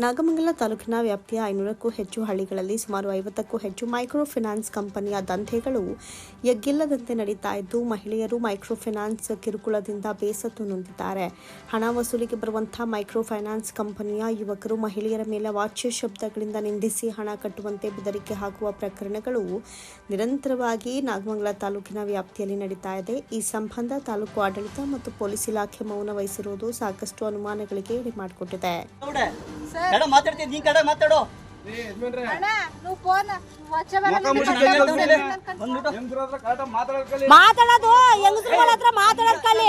ನಾಗಮಂಗಲ ತಾಲೂಕಿನ ವ್ಯಾಪ್ತಿಯ ಐನೂರಕ್ಕೂ ಹೆಚ್ಚು ಹಳ್ಳಿಗಳಲ್ಲಿ ಸುಮಾರು ಐವತ್ತಕ್ಕೂ ಹೆಚ್ಚು ಮೈಕ್ರೋ ಫಿನಾನ್ಸ್ ಕಂಪನಿಯ ದಂಧೆಗಳು ಎಗ್ಗಿಲ್ಲದಂತೆ ನಡೀತಾ ಇದ್ದು, ಮಹಿಳೆಯರು ಮೈಕ್ರೋ ಫಿನಾನ್ಸ್ ಕಿರುಕುಳದಿಂದ ಬೇಸತ್ತು ನೊಂದಿದ್ದಾರೆ. ಹಣ ವಸೂಲಿಗೆ ಬರುವಂತಹ ಮೈಕ್ರೋ ಫೈನಾನ್ಸ್ ಕಂಪನಿಯ ಯುವಕರು ಮಹಿಳೆಯರ ಮೇಲೆ ವಾಚ್ಯ ಶಬ್ದಗಳಿಂದ ನಿಂದಿಸಿ ಹಣ ಕಟ್ಟುವಂತೆ ಬೆದರಿಕೆ ಹಾಕುವ ಪ್ರಕರಣಗಳು ನಿರಂತರವಾಗಿ ನಾಗಮಂಗಲ ತಾಲೂಕಿನ ವ್ಯಾಪ್ತಿಯಲ್ಲಿ ನಡೀತಾ ಇದೆ. ಈ ಸಂಬಂಧ ತಾಲೂಕು ಆಡಳಿತ ಮತ್ತು ಪೊಲೀಸ್ ಇಲಾಖೆ ಮೌನ ವಹಿಸಿರುವುದು ಸಾಕಷ್ಟು ಅನುಮಾನಗಳಿಗೆ ಎಡೆ ಮಾಡಿಕೊಟ್ಟಿದೆ ಕಡೆ ಮಾತಾಡ್ತೀನಿ. ನೀ ಕಡೆ ಮಾತಾಡು. ಅಣ್ಣ ನೀವು ಫೋನ್ ವಚ್ಚ ಬಂದ್ಬಿಟ್ಟು. ಮಾತಾಡೋದು ಹೆಂಗಸ್ರುಗಳ ಹತ್ರ ಮಾತಾಡೋದ್ ಕಲಿ.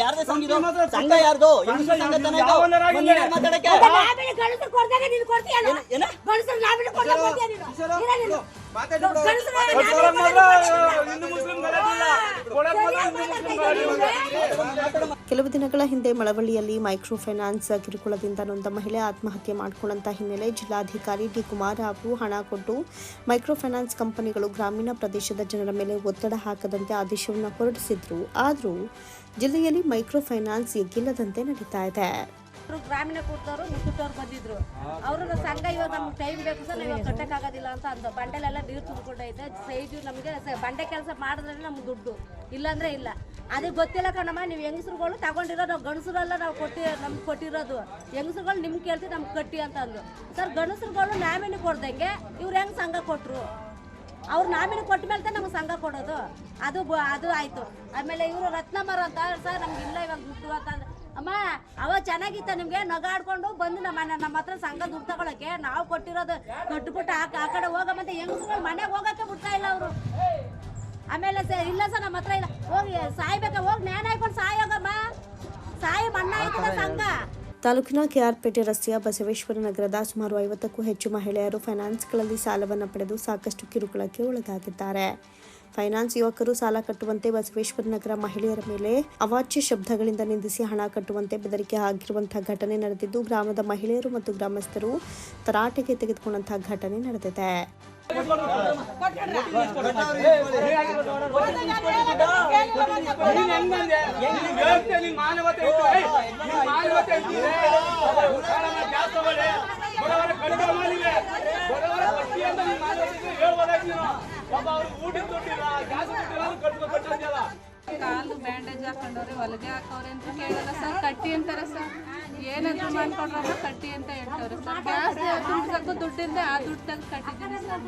ಯಾರ್ದು ಸಂಘ ಇದು? ಸಂಘ ಯಾರ್ದು? ಹೆಂಗಸ್ರ ಸಂಘ ತಾನೇ ಇದು? ಬಂದಿದೆ ಮಾತಾಡಕ್ಕೆ ನಾಮಿನಿ ಗಂಡಸ್ರು ಕೊಡ್ದಾಗ ನೀನು ಕೊಡ್ತೀಯ ಏನ ಗಂಡಸ್ರು ನಾಮಿನಿ ಕೊಡ್ದಾಗ ಕೊಡ್ತೀಯ ನೀನು? ಇಲ್ಲ ನೀನು? ಗಂಡಸ್ರು ದಿನಗಳ ಹಿಂದೆ ಮಳವಳ್ಳಿಯಲ್ಲಿ ಮೈಕ್ರೋ ಫೈನಾನ್ಸ್ ಕಿರುಕುಳದಿಂದ ನೊಂದ ಮಹಿಳೆ ಆತ್ಮಹತ್ಯೆ ಮಾಡಿಕೊಂಡಂತ ಹಿನ್ನೆಲೆ ಜಿಲ್ಲಾಧಿಕಾರಿ ಡಿ ಕುಮಾರ್ ಅವರು ಹಣ ಕೊಟ್ಟು ಮೈಕ್ರೋ ಫೈನಾನ್ಸ್ ಕಂಪನಿಗಳು ಗ್ರಾಮೀಣ ಪ್ರದೇಶದ ಜನರ ಮೇಲೆ ಒತ್ತಡ ಹಾಕದಂತೆ ಆದೇಶವನ್ನು ಹೊರಡಿಸಿದ್ರು. ಆದರೂ ಜಿಲ್ಲೆಯಲ್ಲಿ ಮೈಕ್ರೋ ಫೈನಾನ್ಸ್ ಎಗ್ಗಿಲ್ಲದಂತೆ ನಡೀತಾ ಇದೆ. ಅವ್ರು ಗ್ರಾಮೀಣ ಕೂಡ್ತವ್ರು ಮುತ್ತೂಟವ್ರು ಬಂದಿದ್ರು. ಅವರು ಸಂಘ ಇವಾಗ ನಮ್ಗೆ ಟೈಮ್ ಬೇಕು ಸರ್, ಇವಾಗ ಕಟ್ಟಕ್ಕಾಗೋದಿಲ್ಲ ಅಂತ ಅಂದ ಬಂಡೆಲೆಲ್ಲ ನೀರು ತುಂಬಿಕೊಂಡೈತೆ ಸೈಜು ನಮಗೆ ಬಂಡೆ ಕೆಲಸ ಮಾಡಿದ್ರೆ ನಮ್ಗೆ ದುಡ್ಡು. ಇಲ್ಲಾಂದ್ರೆ ಇಲ್ಲ. ಅದೇ ಗೊತ್ತಿಲ್ಲ ಕಣಮ್ಮ, ನೀವು ಹೆಂಗಸ್ರುಗಳು ತಗೊಂಡಿರೋ ನಾವು ಗಂಡಸರೆಲ್ಲ ನಾವು ಕೊಟ್ಟಿ, ನಮ್ಗೆ ಕೊಟ್ಟಿರೋದು. ಹೆಂಗಸ್ರುಗಳು ನಿಮ್ಗೆ ಕೇಳ್ತೀವಿ ನಮ್ಗೆ ಕಟ್ಟಿ ಅಂತ ಅಂದ್ರು. ಸರ್, ಗಂಡಸ್ರುಗಳು ನಾಮಿನಿ ಕೊಡ್ದಂಗೆ ಇವ್ರು ಹೆಂಗೆ ಸಂಘ ಕೊಟ್ಟರು ಅವ್ರು ನಾಮಿನಿ ಕೊಟ್ಟ ಮೇಲೆ ನಮ್ಗೆ ಸಂಘ ಕೊಡೋದು. ಅದು ಅದು ಆಯ್ತು. ಆಮೇಲೆ ಇವರು ರತ್ನಮರ ಅಂತ, ಸರ್, ನಮ್ಗೆ ಇಲ್ಲ ಇವಾಗ ದುಡ್ಡು ಅಂತ ಅಮ್ಮ ಅವ ಚೆನ್ನಾಗಿತ್ತ ನಿಮ್ಗೆ? ನಗಾಡ್ಕೊಂಡು ಬಂದು ನಮ್ಮ ನಮ್ಮ ಹತ್ರ ಸಂಘ ದುಡ್ಡು ತಗೊಳಕ್ಕೆ. ನಾವು ಕೊಟ್ಟಿರೋದು ಕಟ್ಬಿಟ್ಟು ಆ ಆ ಕಡೆ ಹೋಗ ಮತ್ತೆ ಹೆಂಗಸ್ರು ಮನೆಗೆ ಹೋಗಕ್ಕೆ ಬಿಡ್ತಾ ಇಲ್ಲ ಅವರು. ಆಮೇಲೆ ಸರ್ ಇಲ್ಲ ಸರ್ ನಮ್ಮ ಹತ್ರ ಇಲ್ಲ. ಹೋಗಿ ಸಾಯ್ಬೇಕ ಹೋಗಿ ನೇಣ ಹಾಕೊಂಡು ಸಾಯೋಗಮ್ಮ. ಸಾಯಿ ಮಣ್ಣ ಆಯ್ತದ ಸಂಘ. ತಾಲೂಕಿನ ಕೆಆರ್ಪೇಟೆ ರಸ್ತೆಯ ಬಸವೇಶ್ವರ ನಗರದ ಸುಮಾರು ಐವತ್ತಕ್ಕೂ ಹೆಚ್ಚು ಮಹಿಳೆಯರು ಫೈನಾನ್ಸ್ಗಳಲ್ಲಿ ಸಾಲವನ್ನು ಪಡೆದು ಸಾಕಷ್ಟು ಕಿರುಕುಳಕ್ಕೆ ಒಳಗಾಗಿದ್ದಾರೆ. ಫೈನಾನ್ಸ್ ಯುವಕರು ಸಾಲ ಕಟ್ಟುವಂತೆ ಬಸವೇಶ್ವರ ನಗರ ಮಹಿಳೆಯರ ಮೇಲೆ ಅವಾಚ್ಯ ಶಬ್ದಗಳಿಂದ ನಿಂದಿಸಿ ಹಣ ಕಟ್ಟುವಂತೆ ಬೆದರಿಕೆ ಆಗಿರುವಂತಹ ಘಟನೆ ನಡೆದಿದ್ದು, ಗ್ರಾಮದ ಮಹಿಳೆಯರು ಮತ್ತು ಗ್ರಾಮಸ್ಥರು ತರಾಟೆಗೆ ತೆಗೆದುಕೊಂಡಂತಹ ಘಟನೆ ನಡೆದಿದೆ. ಕಾಲು ಹಾಕೊಂಡವ್ರೆ ಹೊಲಿಗೆ ಹಾಕೋರೆ ಅಂತ ಕೇಳಲ್ಲ ಸರ್. ಕಟ್ಟಿ ಅಂತಾರೆ ಸರ್. ಏನಾದ್ರು ಮಾಡ್ಕೊಡ್ರಮ್ಮ ಕಟ್ಟಿ ಅಂತ ಹೇಳ್ತವ್ರೆ ಸರ್. ಗ್ಯಾಸ್ ದುಡ್ಡು ದುಡ್ಡಿಂದ ಆ ದುಡ್ಡು ತೆಗೆದು ಕಟ್ಟಿದ್ದೀನಿ ಸರ್.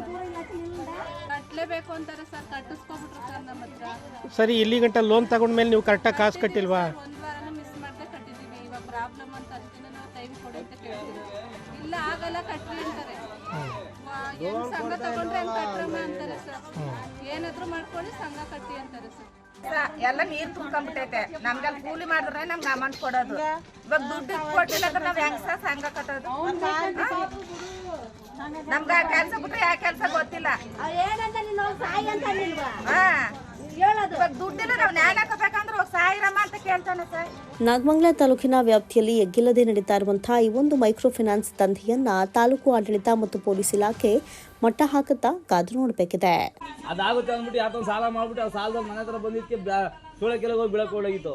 ಕಟ್ಟಲೇಬೇಕು ಅಂತಾರೆ ಸರ್. ಕಟ್ಟಿಸ್ಕೊಬಿಟ್ರು ಸರ್ ನಮ್ಮ ಹತ್ರ. ಸರಿ ಇಲ್ಲಿ ಗಂಟ ಲೋನ್ ತಗೊಂಡ್ಮೇಲೆ ನೀವು ಕರೆಕ್ಟಾಗಿ ಕಾಸು ಕಟ್ಟಿಲ್ವಾ? ಒಂದು ವಾರನೂ ಮಿಸ್ ಮಾಡದೆ ಕಟ್ಟಿದ್ದೀವಿ ಇವಾಗ ಪ್ರಾಬ್ಲಮ್ ಅಂತ ಅಷ್ಟೇ ನಾವು ಟೈಮ್ ಕೊಡಿ ಅಂತ ಕೇಳ್ತೀವಿ. ಇಲ್ಲ ಆಗಲ್ಲ ಕಟ್ಟಿ ಅಂತಾರೆ. ಸಂಘ ತಗೊಂಡ್ರೆ ಹೆಂಗ್ ಕಟ್ರಮ್ಮ ಅಂತಾರೆ ಸರ್? ಏನಾದ್ರು ಮಾಡ್ಕೊಳ್ಳಿ ಸಂಘ ಕಟ್ಟಿ ಅಂತಾರೆ ಸರ್. ಎಲ್ಲ ನೀರ್ ತುಂಬ್ಕೊಂಡ್ಬಿಟ್ಟೈತೆ. ನಮ್ಗೆ ಅಲ್ಲಿ ಕೂಲಿ ಮಾಡಿದ್ರೆ ನಮ್ಗೆ ಅಮೌಂಟ್ ಕೊಡೋದು. ಇವಾಗ ದುಡ್ಡು ಕೊಟ್ಟಿಲ್ಲ ಅಂದ್ರೆ ನಾವ್ ಹೆಂಗ್ ಸಹ ಸಂಘ ಕಟ್ಟೋದು? ನಮ್ಗೆ ಆ ಕೆಲ್ಸ ಬಿಟ್ರೆ ಯಾವ ಕೆಲ್ಸ ಗೊತ್ತಿಲ್ಲ. ಹಾ. ಹೇಳೋದು. ಇವಾಗ ದುಡ್ಡಿಲ್ಲ ನಾವ್ ನ್ಯಾಯ ಹಾಕಬೇಕಂದ್ರೆ ಹೋಗಿ ಸಾವಿರಮ್ಮ ಅಂತ ಕೇಳ್ತಾನೆ ಸರ್ ನಾಗಮಂಗಲ ತಾಲೂಕಿನ ವ್ಯಾಪ್ತಿಯಲ್ಲಿ ಎಗ್ಗಿಲ್ಲದೆ ನಡೀತಾ ಇರುವಂತಹ ಈ ಒಂದು ಮೈಕ್ರೋ ಫೈನಾನ್ಸ್ ದಂಧೆಯನ್ನ ತಾಲೂಕು ಆಡಳಿತ ಮತ್ತು ಪೊಲೀಸ್ ಇಲಾಖೆ ಮಟ್ಟ ಹಾಕುತ್ತಾ ಕಾದು ನೋಡಬೇಕಿದೆ. ಅದಾಗುತ್ತೆ ಅಂದ್ಬಿಟ್ಟು ಯಾವ್ದೋ ಸಾಲ ಮಾಡ್ಬಿಟ್ಟು ಆ ಸಾಲದ ಮನೆ ಹತ್ರ ಬಂದಿದ್ದಕ್ಕೆ ಸೋಳೆ ಕೆಳಗೆ ಹೋಗಿ ಬೀಳಕ್ ಹೋಗಿತ್ತು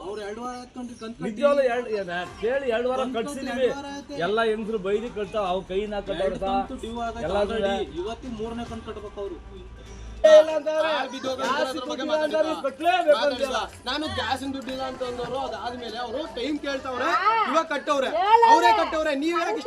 ನಿಜವಾಗ್ಲೂ ಎರಡು ಕೇಳಿ ಎರಡು ವಾರ ಕಟ್ಸಿದೀವಿ. ಎಲ್ಲ ಹೆಂಗಸರು ಬೈದಿ ಕಟ್ತಾವ ಅವ್ ಕೈನ ಕಟ್ಟವ್ರ ಎಲ್ಲ ಇವತ್ತಿ ಮೂರನೇ ಕಂತು ಕಟ್ಬೇಕು ಅವರು ನಾನು ಗ್ಯಾಸಿನ ದುಡ್ಡಿಲ್ಲ ಅಂತ ಅಂದವರು ಅದಾದ್ಮೇಲೆ ಅವರು ಟೈಮ್ ಕೇಳ್ತಾವ್ರೆ ಇವಾಗ ಕಟ್ಟವ್ರೆ. ಅವರೇ ಕಟ್ಟವ್ರೆ ನೀವ್ ಯಾಕೆ